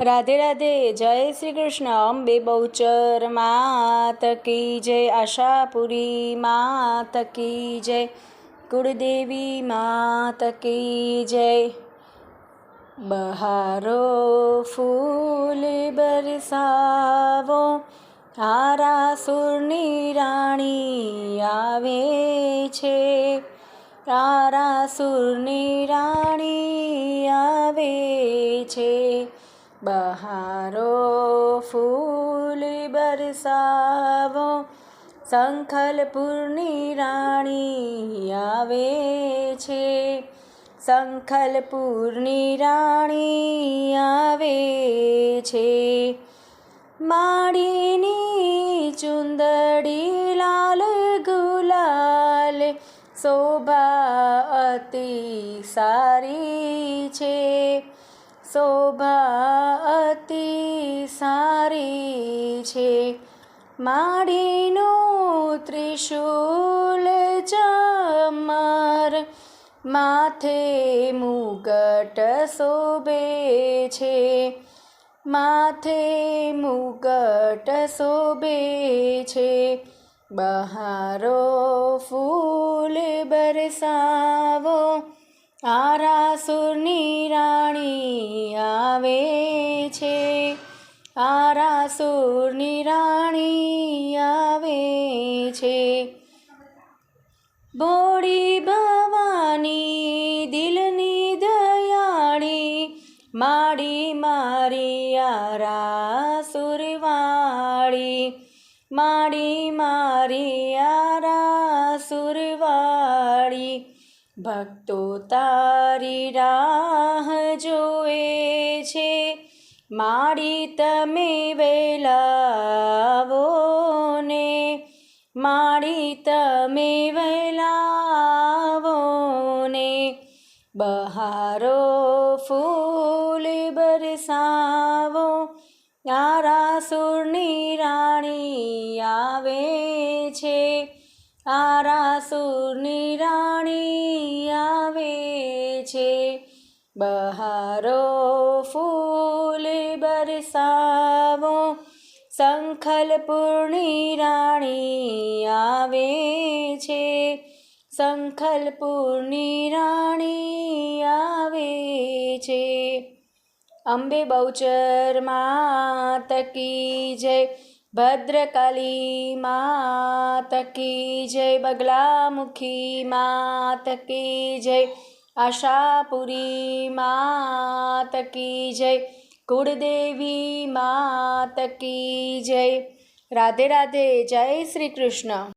રાધે રાધે, જય શ્રી કૃષ્ણ, અંબે બહુચર માત કી જય, આશાપુરી માત કી જય, કુળદેવી માત કી જય. બહારો ફૂલ બરસાવો આરાસુરની રાણી આવે છે. આરાસુરની રાણી આવે છે. બહારો ફૂલ બરસાવો શંખલપુરની રાણી આવે છે. શંખલપુરની રાણી આવે છે. માડીની ચુંદડી લાલ ગુલાલ, શોભા અતિ સારી છે. શોભા અતિ સારી છે. માડીનું ત્રિશુલ ચમર, માથે મુગટ શોભે છે. માથે મુગટ શોભે છે. બહારો ફૂલ બરસાવો આરાસુરની રાણી આરાસુરની રાણી આવે છે. ભોળી ભવાની, દિલની દયાળી માડી મારી આરા સુરવાળી, માડી મારી આરા સુરવાળી. ભક્તો તારી રાહ માડી તમે વેલાવો ને માડી તમે વેલાવો ને બહારો ફૂલ બરસાવો આરાસુરની રાણી આવે છે આરાસુરની રાણી આવે છે, બહારો ફૂલ બરસાવો શંખલપુરની રાણી આવે છે. શંખલપુરની રાણી આવે છે. અંબે બહુચર માત કી જય, ભદ્રકાલી માત કી જય, બગલામુખી માત કી જય, આશાપુરી માત કી જય કુળદેવી માત કી જય. રાધે રાધે જય શ્રી કૃષ્ણ.